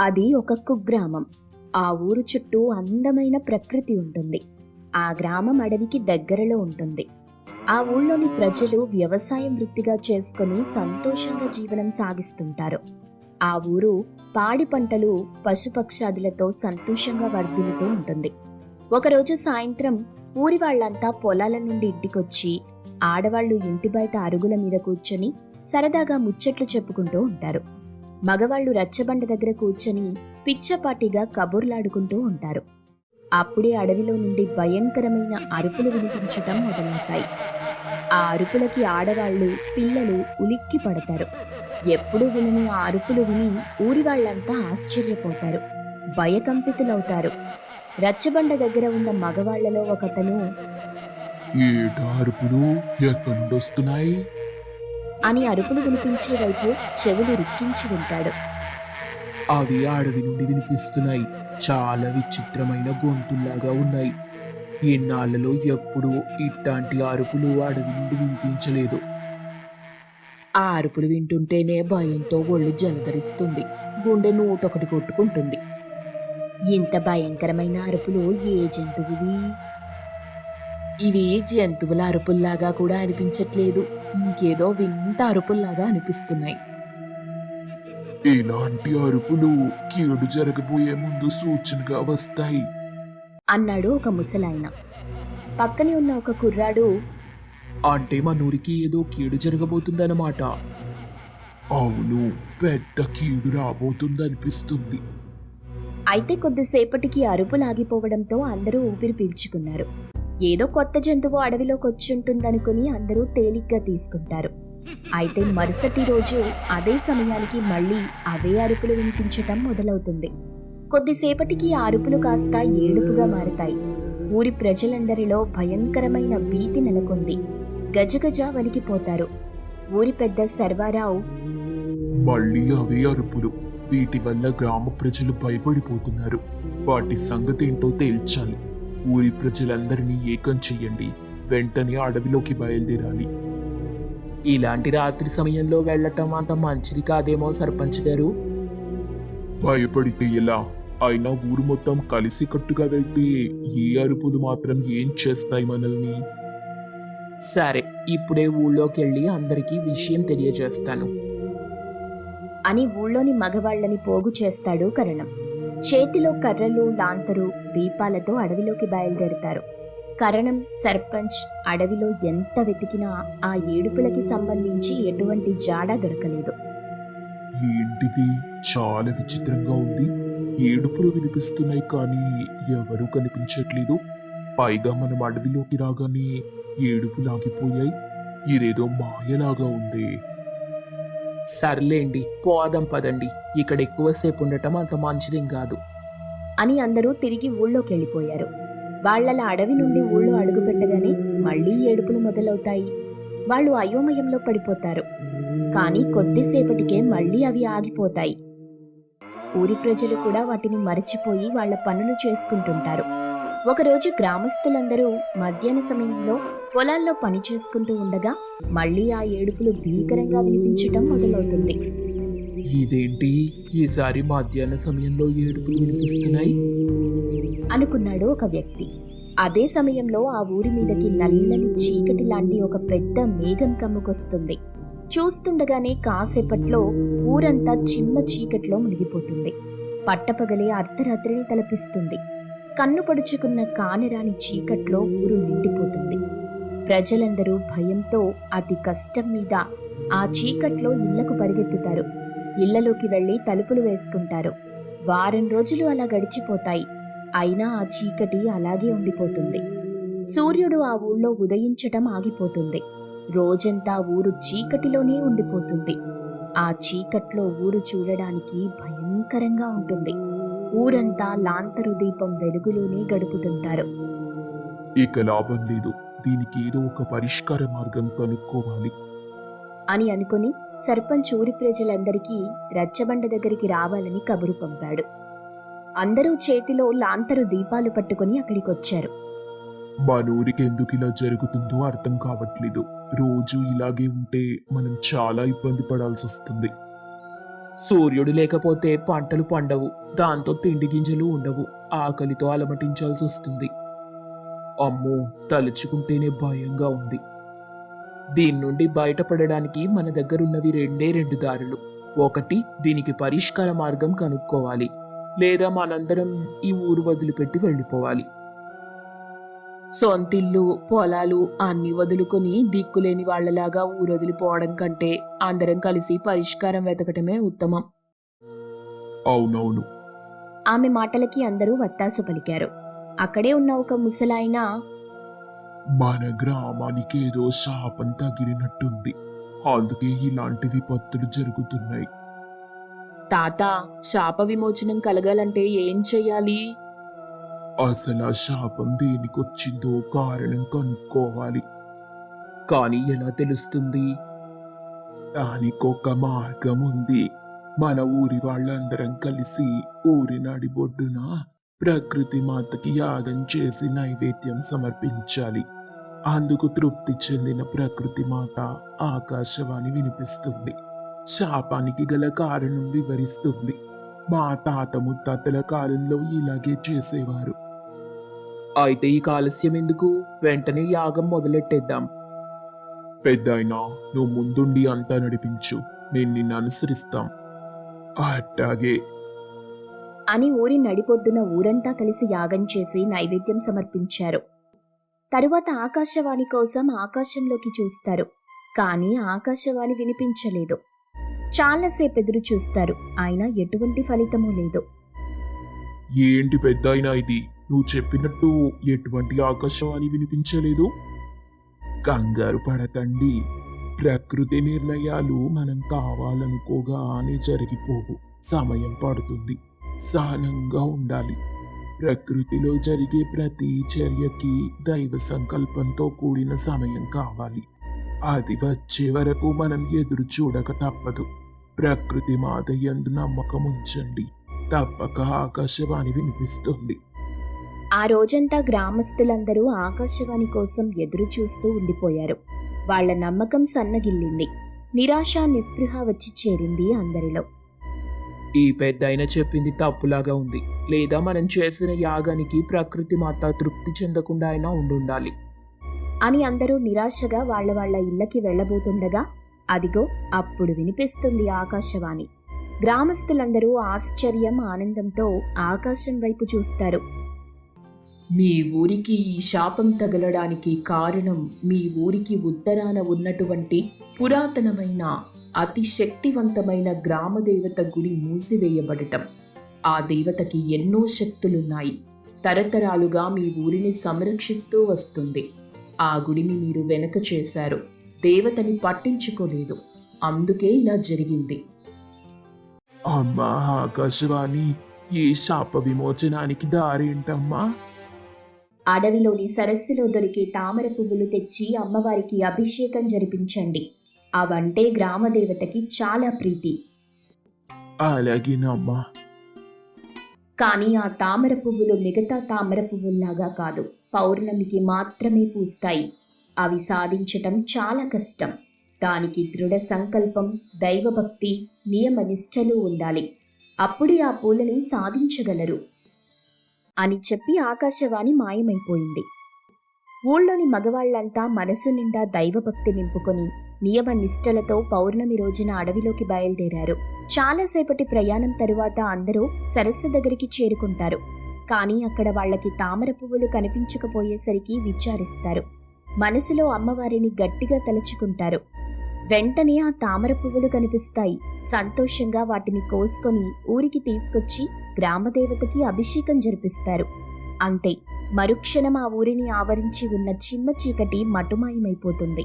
అది ఒక కుగ్రామం. ఆ ఊరు చుట్టూ అందమైన ప్రకృతి ఉంటుంది. ఆ గ్రామం అడవికి దగ్గరలో ఉంటుంది. ఆ ఊళ్ళోని ప్రజలు వ్యవసాయం వృత్తిగా చేసుకుని సంతోషంగా జీవనం సాగిస్తుంటారు. ఆ ఊరు పాడి పంటలు పశుపక్షాదులతో సంతోషంగా వర్ధిల్లుతూ ఉంటుంది. ఒకరోజు సాయంత్రం ఊరి వాళ్ళంతా పొలాల నుండి ఇంటికొచ్చి ఆడవాళ్ళు ఇంటి బయట అరుగుల మీద కూర్చొని సరదాగా ముచ్చట్లు చెప్పుకుంటూ ఉంటారు. మగవాళ్ళు రచ్చబండ దగ్గర కూర్చొని పిచ్చపాటిగా కబుర్లాడుకుంటూ ఉంటారు. అప్పుడే అడవిలో నుండి భయంకరమైన అరుపులు వినిపించటం మొదలవుతాయి. ఆ అరుపులకి ఆడవాళ్ళు పిల్లలు ఉలిక్కి పడతారు. ఎప్పుడూ వినని ఆ అరుపులు విని ఊరి వాళ్ళంతా ఆశ్చర్యపోతారు. భయకంపితులవుతారు. రచ్చబండ దగ్గర ఉన్న మగవాళ్ళలో ఒకతను ఏటా అరుపులు ఎక్కడి నుండి వస్తున్నాయి అని అరుపులు వినిపించే వైపు చెవులు రిక్కించి వింటాడు. అవి అడవి నుండి వినిపిస్తున్నాయి. చాలా విచిత్రమైన గొంతుల్లాగా ఉన్నాయి. ఎన్నాళ్ళలో ఎప్పుడూ ఇట్లాంటి అరుపులు అడవి నుండి వినిపించలేదు. ఆ అరుపులు వింటుంటేనే భయంతో ఒళ్ళు జలధరిస్తుంది. గుండె నూటొకటి కొట్టుకుంటుంది. ఇంత భయంకరమైన అరుపులు ఏ జంతువువి? ఇవి జంతువుల అరుపుల్లాగా కూడా అనిపించట్లేదు. ఇంకేదో వింత అరుపుల్లాగా అనిపిస్తున్నాయి. ఇలాంటి అరుపులు కీడు జరగబోయే ముందు సూచనగా వస్తాయి. అన్నాడు ఒక ముసలాయన. పక్కనే ఉన్న ఒక కుర్రాడు అంటే మన ఊరికి ఏదో కీడు జరగబోతుందన్నమాట. అవును పెద్ద కీడు రాబోతుందనిపిస్తుంది. అయితే కొద్దిసేపటికి అరుపులు ఆగిపోవడంతో అందరూ ఊపిరి పీల్చుకున్నారు. ఏదో కొత్త జంతువు అడవిలోకి వచ్చుంటుందనుకుని అందరూ తేలిగ్గా తీసుకుంటారు. అయితే మరుసటి రోజు అదే సమయానికి మళ్ళీ అవే అరుపులు వినిపించటం మొదలవుతుంది. కొద్దిసేపటికి ఆ అరుపులు కాస్త ఏడుపుగా మారతాయి. ఊరి ప్రజలందరిలో భయంకరమైన భీతి నెలకొంది. గజగజ వణికిపోతారు. ఊరి పెద్ద సర్వారావు మళ్ళీ అవే అరుపులు. వీటి వల్ల గ్రామ ప్రజలు భయపడిపోతున్నారు. వాటి సంగతి ఏంటో తేల్చాలి. ఊరి ప్రజలందరినీ ఏకం చెయ్యండి. వెంటనే అడవిలోకి బయలుదేరాలి. ఇలాంటి రాత్రి సమయంలో వెళ్ళటం అంత మంచిది కాదేమో సర్పంచ్ గారు. భయపడితే ఎలా? అయినా ఊరు మొత్తం కలిసి కట్టుగా వెళ్తే ఏ అరుపులు మాత్రం ఏం చేస్తాయి మనల్ని? సరే ఇప్పుడే ఊళ్ళోకి వెళ్ళి అందరికీ విషయం తెలియజేస్తాను. అని ఊళ్ళోని మగవాళ్ళని పోగు చేస్తాడు కరణం. చేతిలో కర్రలు లాంతరు దీపాలతో అడవిలోకి బయలుదేరుతారు. కరణం సర్పంచ్ అడవిలో ఎంత వెతికినా ఆ ఏడుపులకి సంబంధించి ఎటువంటి జాడ దొరకలేదు. ఏంటిది చాలా విచిత్రంగా ఉంది. ఏడుపులు వినిపిస్తున్నాయి కానీ ఎవరూ కనిపించట్లేదు. పైగా మనం అడవిలోకి రాగానే ఏడుపులు ఆగిపోయాయి ఇదేదో మాయలాగా ఉంది. సర్లేండి పోదాం పదండి. ఇక్కడ ఎక్కువసేపు ఉండటం అంత మంచిదేం కాదు. అని అందరూ తిరిగి ఊళ్ళోకి వెళ్ళిపోయారు వాళ్ళల అడవి నుండి ఊళ్ళో అడుగుపెట్టగానే మళ్ళీ ఏడుపులు మొదలవుతాయి. వాళ్ళు అయోమయంలో పడిపోతారు. కానీ కొద్దిసేపటికే మళ్ళీ అవి ఆగిపోతాయి. ఊరి ప్రజలు కూడా వాటిని మరచిపోయి వాళ్ళ పనులు చేసుకుంటుంటారు. ఒకరోజు గ్రామస్తులందరూ మధ్యాహ్న సమయంలో పొలాల్లో పని చేసుకుంటూ ఉండగా మళ్ళీ ఆ ఏడుపులు భీకరంగా వినిపించటం మొదలవుతుంది. ఇదేంటి? ఈసారి మధ్యాహ్న సమయంలో ఏడుపులు వినిపిస్తున్నాయి? అనుకున్నాడు ఒక వ్యక్తి. అదే సమయంలో ఆ ఊరి మీదకి నల్లని చీకటి లాంటి ఒక పెద్ద మేఘం కమ్ముకొస్తుంది. చూస్తుండగానే కాసేపట్లో ఊరంతా చిమ్మ చీకట్లో మునిగిపోతుంది. పట్టపగలే అర్ధరాత్రిని తలపిస్తుంది. కన్ను పడుచుకున్న కానరాని చీకట్లో ఊరు నిండిపోతుంది. ప్రజలందరూ భయంతో అతి కష్టం మీద ఆ చీకట్లో ఇళ్ళకు పరిగెత్తుతారు. ఇళ్ళలోకి వెళ్ళి తలుపులు వేసుకుంటారు. వారం రోజులు అలా గడిచిపోతాయి. అయినా ఆ చీకటి అలాగే ఉండిపోతుంది. సూర్యుడు ఆ ఊళ్ళో ఉదయించటం ఆగిపోతుంది. రోజంతా ఊరు చీకటిలోనే ఉండిపోతుంది. ఆ చీకట్లో ఊరు చూడడానికి భయంకరంగా ఉంటుంది. ఊరంతా లాంతరు దీపం వెలుగులోనే గడుపుతుంటారు. ఇక లాభం లేదు. దీనికి ఏదో ఒక పరిష్కార మార్గం కనుక్కోవాలి. అని అనుకుని సర్పంచ్ ఊరి ప్రజలందరికీ రచ్చబండ దగ్గరికి రావాలని కబురు పంపాడు. అందరూ చేతిలో లాంతరు దీపాలు పట్టుకుని అక్కడికొచ్చారు. మన ఊరికి ఎందుకు ఇలా జరుగుతుందో అర్థం కావట్లేదు. రోజు ఇలాగే ఉంటే మనం చాలా ఇబ్బంది పడాల్సి వస్తుంది. సూర్యుడు లేకపోతే పంటలు పండవు దాంతో తిండి గింజలు ఉండవు ఆకలితో అలమటించాల్సి వస్తుంది. అమ్మో తలుచుకుంటేనే భయంగా ఉంది. దీని నుండి బయటపడడానికి మన దగ్గరున్నవి రెండే రెండు దారులు. ఒకటి దీనికి పరిష్కార మార్గం కనుక్కోవాలి. లేదా మనందరం ఈ ఊరు వదిలిపెట్టి వెళ్ళిపోవాలి. సొంతిల్లు పొలాలు అన్ని వదులుకొని దిక్కులేని వాళ్ళలాగా ఊరు వదిలిపోవడం కంటే అందరం కలిసి పరిష్కారం వెతకటమే ఉత్తమం. అవునవును. ఆమె మాటలకి అందరూ వత్తాసు పలికారు. అక్కడే ఉన్న ఒక ముసలాయన మన గ్రామానికి ఏదో శాపం తగిలినట్టుంది. అందుకే ఇలాంటి విపత్తులు జరుగుతున్నాయి. తాత శాప విమోచనం కలగాలంటే ఏం చెయ్యాలి అసలు ఆ శాపం దేనికొచ్చిందో కారణం కనుక్కోవాలి. కానీ ఎలా తెలుస్తుంది? దానికొక మార్గం ఉంది మన ఊరి వాళ్ళందరం కలిసి ఊరి నడిబొడ్డున? ప్రకృతి మాతకి యాగం చేసి నైవేద్యం సమర్పించాలి. అందుకు తృప్తి చెందిన ప్రకృతి మాత ఆకాశవాణి వినిపిస్తుంది. శాపానికి గల కారణం వివరిస్తుంది. మా తాత ముత్తాతల కాలంలో ఇలాగే చేసేవారు. అయితే ఈ కాలస్యం ఎందుకు? వెంటనే యాగం మొదలెట్టేద్దాం. పెద్దాయనా నువ్వు ముందుండి అంతా నడిపించు. నేను నిన్ను అనుసరిస్తాం. అట్టాగే అని ఊరి నడిపొడ్డున ఊరంతా కలిసి యాగం చేసి నైవేద్యం సమర్పించారు. తరువాత ఆకాశవాణి కోసం ఆకాశంలోకి చూస్తారు. కానీ ఆకాశవాణి వినిపించలేదు. చాలాసేపు ఎదురు చూస్తారు. అయినా ఎటువంటి ఫలితమూ లేదు. ఏంటి పెద్దాయనా ఇది? నువ్వు చెప్పినట్టు ఎటువంటి ఆకాశవాణి వినిపించలేదు? కంగారు పడకండి. ప్రకృతి నిర్ణయాలు మనం కావాలనుకోగానే జరిగిపోవు. సమయం పడుతుంది. సహనంగా ఉండాలి. ప్రకృతిలో జరిగే ప్రతి చర్యకి దైవ సంకల్పంతో కూడిన సమయం కావాలి. అది వచ్చే వరకు మనం ఎదురు చూడక తప్పదు. ప్రకృతి మాత నమ్మకం ఉంచండి. తప్పక ఆకాశవాణి వినిపిస్తుంది. ఆ రోజంతా గ్రామస్తులందరూ ఆకాశవాణి కోసం ఎదురు చూస్తూ ఉండిపోయారు. వాళ్ళ నమ్మకం సన్నగిల్లింది. నిరాశ నిస్పృహ వచ్చి చేరింది అందరిలో. ఈ పెద్దాయన చెప్పింది తప్పులాగా ఉంది. లేదా మనం చేసిన యాగానికి ప్రకృతి మాత తృప్తి చెందకుండా అయినా ఉండుండాలి. అని అందరూ నిరాశగా వాళ్ళ వాళ్ళ ఇళ్ళకి వెళ్ళబోతుండగా అదిగో అప్పుడు వినిపిస్తుంది ఆకాశవాణి. గ్రామస్తులందరూ ఆశ్చర్యం ఆనందంతో ఆకాశం వైపు చూస్తారు. మీ ఊరికి ఈ శాపం తగలడానికి కారణం మీ ఊరికి ఉత్తరాన ఉన్నటువంటి పురాతనమైన అతి శక్తివంతమైన గ్రామదేవత గుడి మూసివేయబడటం. ఆ దేవతకి ఎన్నో శక్తులున్నాయి. తరతరాలుగా మీ ఊరిని సంరక్షిస్తూ వస్తుంది. ఆ గుడిని మీరు వెనక చేశారు. దేవతని పట్టించుకోలేదు. అందుకే ఇలా జరిగింది. అమ్మా ఆకాశవాణి ఈ శాప విమోచనానికి దారేంటమ్మా? అడవిలోని సరస్సులో దొరికే తామర పువ్వులు తెచ్చి అమ్మవారికి అభిషేకం జరిపించండి. అవంటే గ్రామదేవతకి చాలా ప్రీతి. అలాగేనమ్మా. కానీ ఆ తామర పువ్వులు మిగతా తామర పువ్వుల్లాగా కాదు పౌర్ణమికి మాత్రమే పూస్తాయి. అవి సాధించటం చాలా కష్టం. దానికి దృఢ సంకల్పం దైవభక్తి నియమ నిష్టలు ఉండాలి. అప్పుడే ఆ పూలని సాధించగలరు. అని చెప్పి ఆకాశవాణి మాయమైపోయింది. ఊళ్ళోని మగవాళ్ళంతా మనసు నిండా దైవభక్తి నింపుకొని నియమ నిష్టలతో పౌర్ణమి రోజున అడవిలోకి బయలుదేరారు. చాలాసేపటి ప్రయాణం తరువాత అందరూ సరస్సు దగ్గరికి చేరుకుంటారు. కానీ అక్కడ వాళ్ళకి తామర పువ్వులు కనిపించకపోయేసరికి విచారిస్తారు. మనసులో అమ్మవారిని గట్టిగా తలుచుకుంటారు. వెంటనే ఆ తామర పువ్వులు కనిపిస్తాయి. సంతోషంగా వాటిని కోసుకొని ఊరికి తీసుకొచ్చి గ్రామదేవతకి అభిషేకం జరిపిస్తారు. అంతే. మరుక్షణం ఆ ఊరిని ఆవరించి ఉన్న చిమ్మ చీకటి మటుమాయమైపోతుంది.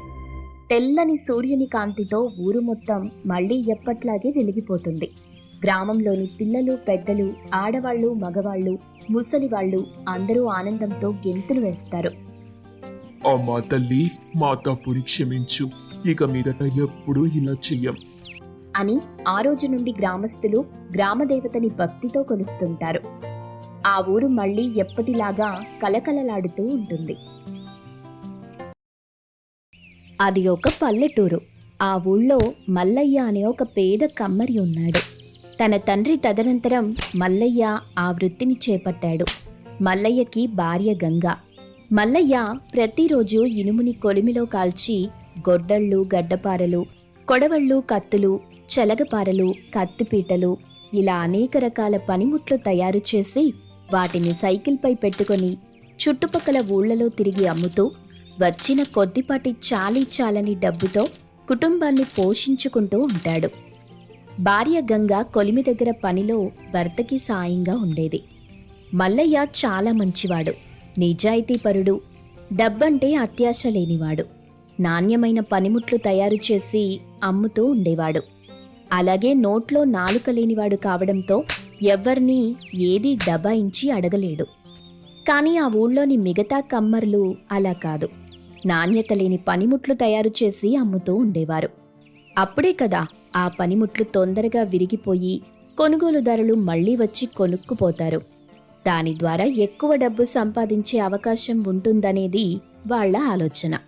తెల్లని సూర్యుని కాంతితో ఊరు మొత్తం మళ్ళీ ఎప్పట్లాగే వెలిగిపోతుంది. గ్రామంలోని పిల్లలు పెద్దలు ఆడవాళ్ళు మగవాళ్ళు ముసలివాళ్ళు అందరూ ఆనందంతో గెంతులు వేస్తారు. అమ్మా తల్లి మా తప్పుని క్షమించు. ఇక మీదట ఎప్పుడూ ఇలా చెయ్యం. అని ఆ రోజు నుండి గ్రామస్తులు గ్రామదేవతని భక్తితో కొలుస్తుంటారు. ఆ ఊరు మళ్ళీ ఎప్పటిలాగా కలకలలాడుతూ ఉంటుంది. అది ఒక పల్లెటూరు. ఆ ఊళ్ళో మల్లయ్య అనే ఒక పేద కమ్మరి ఉన్నాడు. తన తండ్రి తదనంతరం మల్లయ్య ఆ వృత్తిని చేపట్టాడు. మల్లయ్యకి భార్య గంగ. మల్లయ్య ప్రతిరోజు ఇనుముని కొలిమిలో కాల్చి గొడ్డళ్ళు గడ్డపారలు కొడవళ్ళు కత్తులు చెలగపారలు కత్తిపీటలు ఇలా అనేక రకాల పనిముట్లు తయారు చేసి వాటిని సైకిల్పై పెట్టుకొని చుట్టుపక్కల ఊళ్ళలో తిరిగి అమ్ముతూ వచ్చిన కొద్దిపాటి చాలీ చాలని డబ్బుతో కుటుంబాన్ని పోషించుకుంటూ ఉంటాడు. భార్య గంగ కొలిమి దగ్గర పనిలో భర్తకి సాయంగా ఉండేది. మల్లయ్య చాలా మంచివాడు నిజాయితీపరుడు డబ్బంటే అత్యాశ లేనివాడు. నాణ్యమైన పనిముట్లు తయారు చేసి అమ్ముతూ ఉండేవాడు. అలాగే నోట్లో నాలుక లేనివాడు కావడంతో ఎవ్వరినీ ఏదీ దబాయించి అడగలేడు. కానీ ఆ ఊళ్ళోని మిగతా కమ్మర్లు అలా కాదు. నాణ్యత లేని పనిముట్లు తయారు చేసి అమ్ముతూ ఉండేవారు. అప్పుడే కదా ఆ పనిముట్లు తొందరగా విరిగిపోయి కొనుగోలుదారులు మళ్ళీ వచ్చి కొనుక్కుపోతారు. దాని ద్వారా ఎక్కువ డబ్బు సంపాదించే అవకాశం ఉంటుందనేది వాళ్ళ ఆలోచన.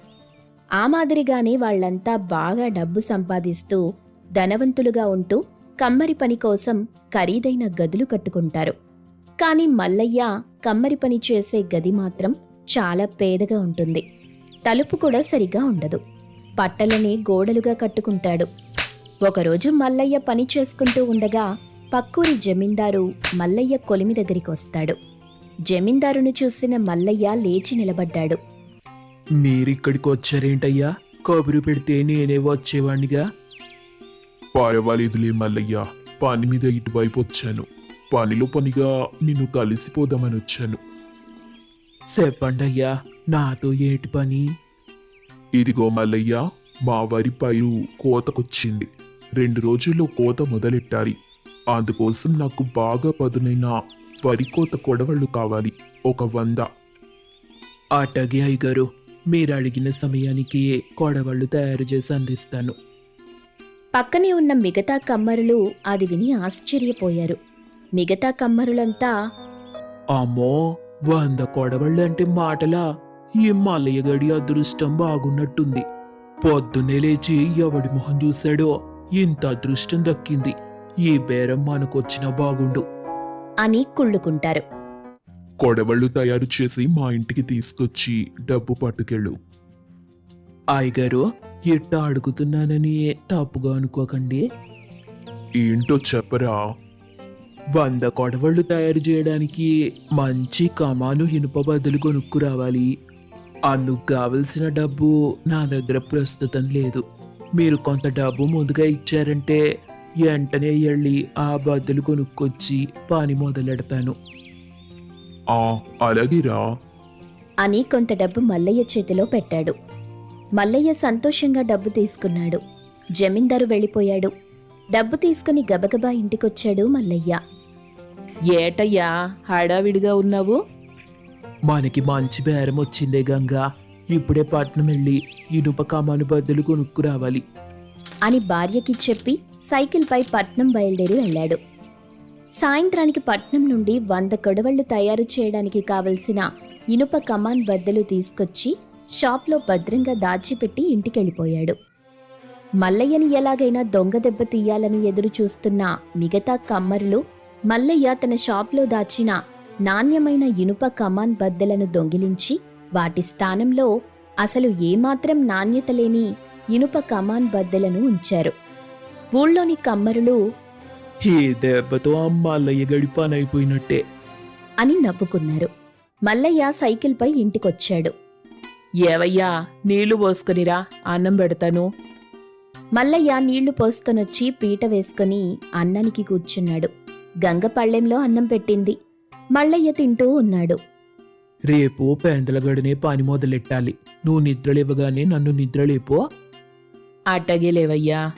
ఆ మాదిరిగానే వాళ్ళంతా బాగా డబ్బు సంపాదిస్తూ ధనవంతులుగా ఉంటూ కమ్మరి పని కోసం ఖరీదైన గదులు కట్టుకుంటారు. కానీ మల్లయ్య కమ్మరి పని చేసే గది మాత్రం చాలా పేదగా ఉంటుంది. తలుపు కూడా సరిగా ఉండదు. పట్టలని గోడలుగా కట్టుకుంటాడు. ఒకరోజు మల్లయ్య పని చేసుకుంటూ ఉండగా పక్కూరి జమీందారు మల్లయ్య కొలిమి దగ్గరికి వస్తాడు. జమీందారును చూసిన మల్లయ్య లేచి నిలబడ్డాడు. మీరిక్కడికి వచ్చారేంటయ్యా? కబురు పెడితే నేనే వచ్చేవాణ్ణిగా? పర్వాలేదులే మల్లయ్య పని మీద ఇటువైపు వచ్చాను. పనిలో పనిగా నిన్ను కలిసిపోదామని వచ్చాను. చెప్పండి అయ్యా నాతో ఏటి పని? ఇదిగో మల్లయ్య మా వరి పైరు కోతకొచ్చింది. రెండు రోజుల్లో కోత మొదలెట్టాలి. అందుకోసం నాకు బాగా పదునైన వరి కోత కొడవళ్ళు కావాలి. ఒక వంద. అటగే అయ్యగారు మీరు అడిగిన సమయానికి కొడవళ్ళు తయారు చేసి అందిస్తాను. పక్కనే ఉన్న మిగతా కమ్మరులు అది విని ఆశ్చర్యపోయారు. మిగతా కమ్మరులంతా అమ్మో వంద కొడవళ్ళు అంటే మాటలా? ఈ మల్లయ్య గడి అదృష్టం బాగున్నట్టుంది. పొద్దున్నే లేచి ఎవడి మొహం చూశాడో ఇంత అదృష్టం దక్కింది. ఈ బేరం మనకొచ్చినా బాగుండు. అని కుళ్ళుకుంటారు. కొడవళ్ళు తయారు చేసి మా ఇంటికి తీసుకొచ్చి డబ్బు పట్టుకెళ్ళు. అయ్యగారు ఇట్ట అడుగుతున్నానని తప్పుగా అనుకోకండి. ఏంటో చెప్పరా? వంద కొడవళ్ళు తయారు చేయడానికి మంచి కమాను ఇనుప బదులు కొనుక్కు రావాలి. అందుకు కావలసిన డబ్బు నా దగ్గర ప్రస్తుతం లేదు. మీరు కొంత డబ్బు ముందుగా ఇచ్చారంటే వెంటనే వెళ్ళి ఆ బదులు కొనుక్కొచ్చి పని మొదలెడతాను ఆ అలాగేరా. అని కొంత డబ్బు మల్లయ్య చేతిలో పెట్టాడు. మల్లయ్య సంతోషంగా డబ్బు తీసుకున్నాడు. జమీందారు వెళ్ళిపోయాడు. డబ్బు తీసుకుని గబగబా ఇంటికొచ్చాడు మల్లయ్య. ఏటయ్యా హడావిడిగా ఉన్నావు? మనకి మంచి బేరం వచ్చిందే గంగా. ఇప్పుడే పట్నం వెళ్ళి ఇనుప కమాను బదులు కొనుక్కు రావాలి అని భార్యకి చెప్పి సైకిల్పై పట్నం బయలుదేరి వెళ్ళాడు. సాయంత్రానికి పట్నం నుండి వంద కొడవళ్ళు తయారు చేయడానికి కావలసిన ఇనుప కమాన్ బద్దలు తీసుకొచ్చి షాప్లో భద్రంగా దాచిపెట్టి ఇంటికెళ్ళిపోయాడు. మల్లయ్యని ఎలాగైనా దొంగ దెబ్బ తీయాలని ఎదురు చూస్తున్న మిగతా కమ్మరులు మల్లయ్య తన షాప్లో దాచిన నాణ్యమైన ఇనుప కమాన్ బద్దలను దొంగిలించి వాటి స్థానంలో అసలు ఏమాత్రం నాణ్యత లేని ఇనుప కమాన్ బద్దలను ఉంచారు. ఊళ్ళోని కమ్మరులు ఈ దెబ్బతో పని అయిపోయినట్టే అని నవ్వుకున్నారు. మల్లయ్య సైకిల్పై ఇంటికొచ్చాడు. ఏవయ్యా నీళ్ళు పోసుకునిరా అన్నం పెడతాను. మల్లయ్య నీళ్ళు పోసుకొనొచ్చి పీట వేసుకొని అన్నానికి కూర్చున్నాడు. గంగ పళ్ళెంలో అన్నం పెట్టింది. మల్లయ్య తింటూ ఉన్నాడు. రేపు పేందలగడనే పని మొదలెట్టాలి. నువ్వు నిద్రలేవగానే నన్ను నిద్రలేపో అట్టగే లేవయ్యా.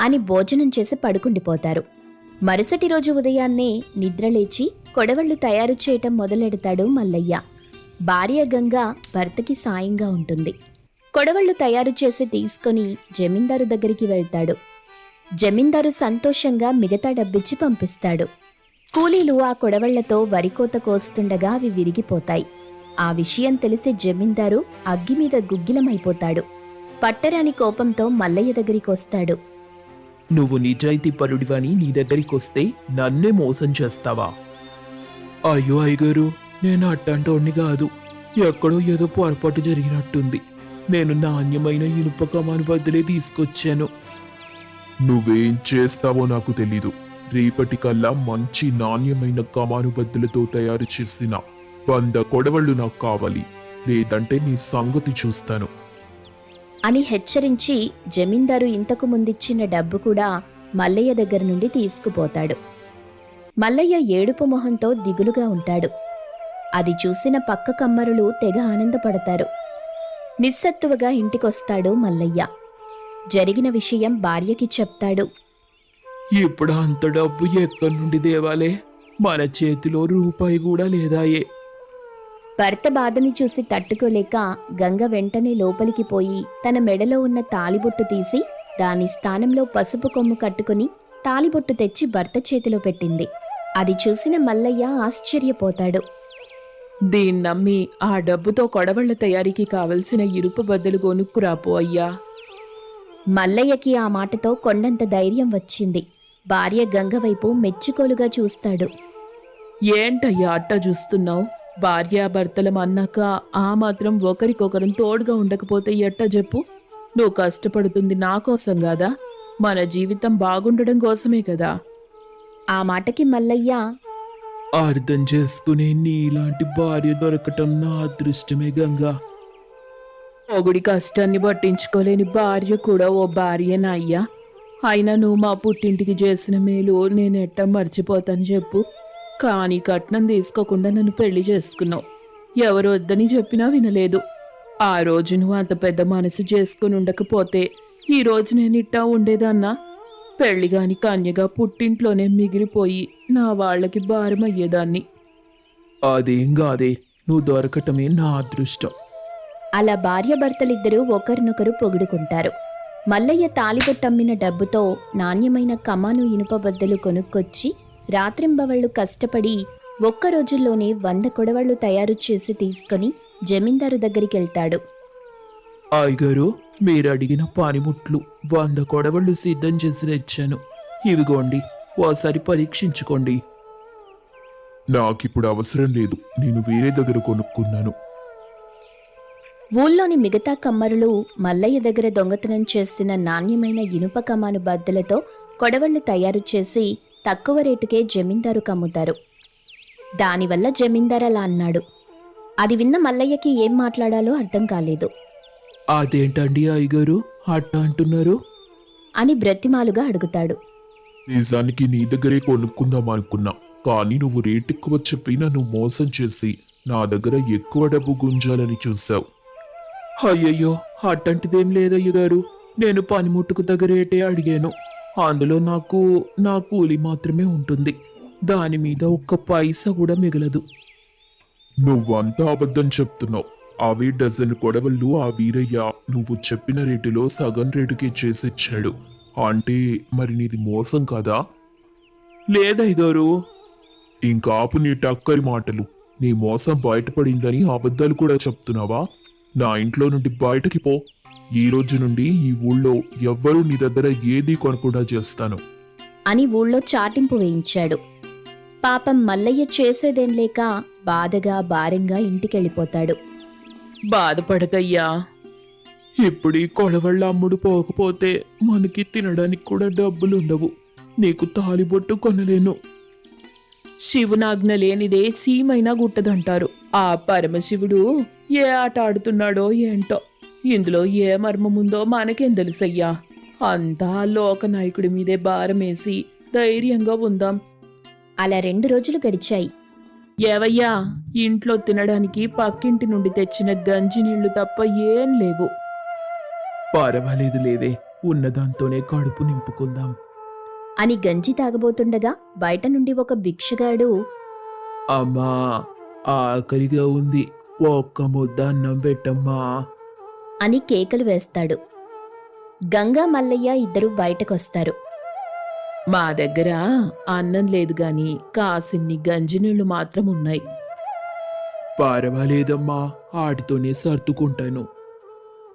అని భోజనం చేసి పడుకుండిపోతారు. మరుసటి రోజు ఉదయాన్నే నిద్రలేచి కొడవళ్ళు తయారు చేయటం మొదలెడతాడు మల్లయ్య. భార్య గంగ భర్తకి సాయంగా ఉంటుంది. కొడవళ్ళు తయారు చేసి తీసుకొని జమీందారు దగ్గరికి వెళ్తాడు. జమీందారు సంతోషంగా మిగతా డబ్బిచ్చి పంపిస్తాడు. కూలీలు ఆ కొడవళ్ళతో వరికోత కోస్తుండగా అవి విరిగిపోతాయి. ఆ విషయం తెలిసి జమీందారు అగ్గి మీద గుగ్గిలమైపోతాడు. పట్టరాని కోపంతో మల్లయ్య దగ్గరికి వస్తాడు. నువ్వు నిజాయితీ పరుడివని నీ దగ్గరికి వస్తే నన్నే మోసం చేస్తావా? అయ్యో అయ్యగారు నేను అట్టంటోడిని కాదు. ఎక్కడో ఏదో పొరపాటు జరిగినట్టుంది. నేను నాణ్యమైన ఇనుప కమాను బదులే తీసుకొచ్చాను. నువ్వేం చేస్తావో నాకు తెలీదు. రేపటికల్లా మంచి నాణ్యమైన కమానుబద్దులతో తయారు చేసిన వంద కొడవళ్ళు నాకు కావాలి. లేదంటే నీ సంగతి చూస్తాను. అని హెచ్చరించి జమీందారు ఇంతకు ముందిచ్చిన డబ్బు కూడా మల్లయ్య దగ్గర నుండి తీసుకుపోతాడు. మల్లయ్య ఏడుపు మొహంతో దిగులుగా ఉంటాడు. అది చూసిన పక్క కమ్మరులు తెగ ఆనందపడతారు. నిస్సత్తువగా ఇంటికొస్తాడు మల్లయ్య. జరిగిన విషయం భార్యకి చెప్తాడు. ఇప్పుడు అంత డబ్బు ఎక్కడి నుండి దేవాలే మన చేతిలో రూపాయి కూడా లేదాయే. భర్త బాధని చూసి తట్టుకోలేక గంగ వెంటనే లోపలికి పోయి తన మెడలో ఉన్న తాలిబొట్టు తీసి దాని స్థానంలో పసుపు కొమ్ము కట్టుకుని తాలిబొట్టు తెచ్చి భర్త చేతిలో పెట్టింది. అది చూసిన మల్లయ్య ఆశ్చర్యపోతాడు. దీన్ని నమ్మి ఆ డబ్బుతో కొడవళ్ళ తయారీకి కావలసిన ఇరుపు బద్దలు కొనుక్కురాపో అయ్యా. మల్లయ్యకి ఆ మాటతో కొండంత ధైర్యం వచ్చింది. భార్య గంగ వైపు మెచ్చుకోలుగా చూస్తాడు. ఏంటయ్యా అట్ట చూస్తున్నావు? భార్యాభర్తలం అన్నాక ఆ మాత్రం ఒకరికొకరం తోడుగా ఉండకపోతే ఎట్ట చెప్పు? నువ్వు కష్టపడుతుంది నా కోసం కాదా? మన జీవితం బాగుండడం కోసమే కదా. ఆ మాటకి మల్లయ్య అర్థం చేసుకునే నీలాంటి భార్య దొరకటం నా అదృష్టమే గంగా. మొగుడి కష్టాన్ని పట్టించుకోలేని భార్య కూడా ఓ భార్యనా అయ్యా? అయినా నువ్వు మా పుట్టింటికి చేసిన మేలు నేను ఎట్టా మర్చిపోతాను చెప్పు. కానీ కట్నం తీసుకోకుండా నన్ను పెళ్ళి చేసుకున్నావు. ఎవరు వద్దని చెప్పినా వినలేదు. ఆ రోజు నువ్వు అంత పెద్ద మనసు చేసుకుని ఉండకపోతే ఈ రోజు నేను ఇట్టా ఉండేదన్నా? పెళ్ళిగాని కన్యగా పుట్టింట్లోనే మిగిలిపోయి నా వాళ్ళకి భారం అయ్యేదాన్ని. అదేం కాదే నువ్వు దొరకటమే నా అదృష్టం. అలా భార్యాభర్తలిద్దరూ ఒకరినొకరు పొగుడుకుంటారు. మల్లయ్య తాలిబొట్టమ్మిన డబ్బుతో నాణ్యమైన కమాను ఇనుప బద్దలు కొనుక్కొచ్చి రాత్రింబవళ్ళు కష్టపడి ఒక్క రోజుల్లోనే వంద కొడవళ్ళు తయారు చేసి తీసుకొని జమీందారు దగ్గరికెళ్తాడు. అయ్యగారు మీరు అడిగిన పానిముట్లు వంద కొడవళ్ళు సిద్ధం చేసి తెచ్చాను. ఇవిగోండి ఓసారి పరీక్షించుకోండి. నాకిప్పుడు అవసరం లేదు నేను వేరే దగ్గర కొనుక్కున్నాను. ఊళ్ళోని మిగతా కమ్మరులు మల్లయ్య దగ్గర దొంగతనం చేసిన నాణ్యమైన ఇనుప కమాను బద్దలతో కొడవళ్ళు తయారు చేసి తక్కువ రేటుకే జమీందారు కమ్ముతారు. దానివల్ల జమీందారు అలా అన్నాడు. అది విన్న మల్లయ్యకి ఏం మాట్లాడాలో అర్థం కాలేదు. అదేంటండి అయ్యగారు? అట్ట అంటున్నారు? అని బ్రతిమాలుగా అడుగుతాడు. నిజానికి నీ దగ్గరే కొనుక్కుందాం అనుకున్నా. కానీ నువ్వు రేట్ ఎక్కువ చెప్పి నన్ను మోసం చేసి నా దగ్గర ఎక్కువ డబ్బు గుంజాలని చూసావు. అయ్యయ్యో అట్టంటిదేం లేదయ్యగారు నేను పనిముట్టుకు తగ్గ రేటే అడిగాను. అందులో నాకు నా కూలి మాత్రమే ఉంటుంది. దాని మీద ఒక్క పైసా కూడా మిగలదు. నువ్వంతా అబద్ధం చెప్తున్నావు. అవి డజన్ కొడవళ్ళు ఆ వీరయ్య నువ్వు చెప్పిన రేటులో సగం రేటుకే చేసిచ్చాడు. అంటే మరి నీది మోసం కదా? లేదయ్యగారు ఇంకా ఆపు నీ టక్కరి మాటలు. నీ మోసం బయటపడిందని అబద్ధాలు కూడా చెప్తున్నావా? నా ఇంట్లో నుండి బయటకి పో. ఈ రోజు నుండి ఈ ఊళ్ళో ఎవ్వరూ నీ దగ్గర ఏదీ కొనకుండా చేస్తాను. అని ఊళ్ళో చాటింపు వేయించాడు. పాపం మల్లయ్య చేసేదేం లేక బాధగా భారంగా ఇంటికెళ్ళిపోతాడు. బాధపడకయ్యా. ఇప్పుడు ఈ కొడవళ్ళ అమ్ముడు పోకపోతే మనకి తినడానికి కూడా డబ్బులుండవు. నీకు తాలిబొట్టు కొనలేను. శివునాజ్ఞ లేనిదే సీమైనా గుట్టదంటారు. ఆ పరమశివుడు ఏ ఆట ఆడుతున్నాడో ఏంటో? ఇందులో ఏ మర్మముందో మనకేం తెలుసయ్యా? అంతా లోకనాయకుడి మీదే భారమేసి ధైర్యంగా ఉందాం. అలా రెండు రోజులు గడిచాయి. ఏవయ్యా ఇంట్లో తినడానికి పక్కింటి నుండి తెచ్చిన గంజి నీళ్ళు తప్ప ఏం లేవు. పర్వాలేదు లేవే ఉన్నదాంతోనే కడుపు నింపుకుందాం. అని గంజి తాగబోతుండగా బయట నుండి ఒక భిక్షగాడు అమ్మా ఆకలిగా ఉంది. ఒక్క ముద్ద అన్నం పెట్టమ్మా. అని కేకలు వేస్తాడు. గంగా మల్లయ్య ఇద్దరు బయటకొస్తారు. మా దగ్గర అన్నం లేదు గాని కాసిన్ని గంజి నీళ్ళు మాత్రం ఉన్నాయి. పర్వాలేదమ్మా ఆటితోనే సర్దుకుంటాను.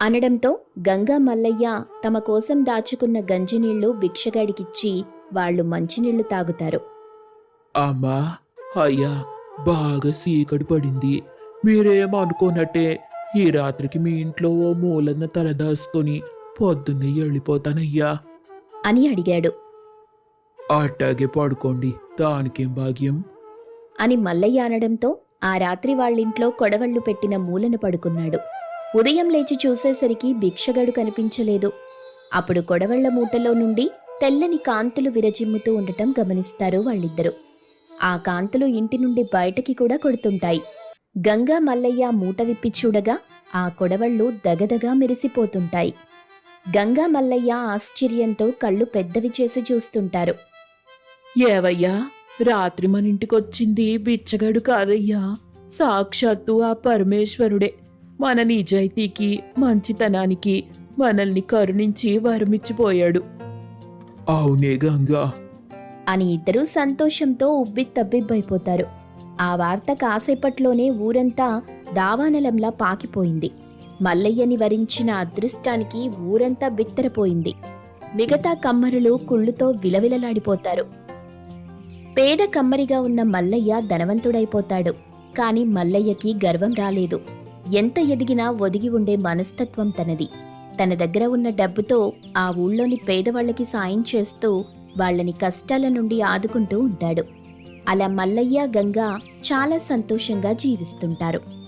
అనడంతో గంగా మల్లయ్య తమ కోసం దాచుకున్న గంజినీళ్ళు భిక్షగాడికిచ్చి వాళ్ళు మంచినీళ్ళు తాగుతారు. అమ్మా అయ్యా బాగా సీకటి పడింది. మీరేం అనుకోనట్టే ఈ రాత్రికి మీ ఇంట్లో ఓ మూలన్న తలదాసుకొని పొద్దున్నే వెళ్ళిపోతానయ్యా అని అడిగాడు. అట్టాగే పడుకోండి దానికేం భాగ్యం? అని మల్లయ్య అనడంతో ఆ రాత్రి వాళ్ళింట్లో కొడవళ్ళు పెట్టిన మూలను పడుకున్నాడు. ఉదయం లేచి చూసేసరికి భిక్షగాడు కనిపించలేదు. అప్పుడు కొడవళ్ళ మూటలో నుండి తెల్లని కాంతులు విరజిమ్ముతూ ఉండటం గమనిస్తారు వాళ్ళిద్దరూ. ఆ కాంతులు ఇంటి నుండి బయటకి కూడా కొడుతుంటాయి. గంగా మల్లయ్య మూట విప్పి చూడగా ఆ కొడవళ్ళు దగదగా మెరిసిపోతుంటాయి. గంగా మల్లయ్య ఆశ్చర్యంతో కళ్ళు పెద్దవి చేసి చూస్తుంటారు. ఏవయ్యా రాత్రి మన ఇంటికొచ్చింది బిచ్చగాడు కాదయ్యా. సాక్షాత్తు ఆ పరమేశ్వరుడే. మన నిజాయితీకి మంచితనానికి మనల్ని కరుణించి వరమిచ్చిపోయాడు. అవునే గంగా అని ఇద్దరూ సంతోషంతో ఉబ్బిత్తబ్బిబ్బైపోతారు ఆ వార్త కాసేపట్లోనే ఊరంతా దావానలంలా పాకిపోయింది. మల్లయ్యని వరించిన అదృష్టానికి ఊరంతా బిత్తరపోయింది. మిగతా కమ్మరులు కుళ్ళుతో విలవిలలాడిపోతారు. పేద కమ్మరిగా ఉన్న మల్లయ్య ధనవంతుడైపోతాడు. కాని మల్లయ్యకి గర్వం రాలేదు. ఎంత ఎదిగినా ఒదిగి ఉండే మనస్తత్వం తనది. తన దగ్గర ఉన్న డబ్బుతో ఆ ఊళ్ళోని పేదవాళ్ళకి సాయం చేస్తూ వాళ్ళని కష్టాల నుండి ఆదుకుంటూ ఉంటాడు. అలా మల్లయ్య గంగా చాలా సంతోషంగా జీవిస్తుంటారు.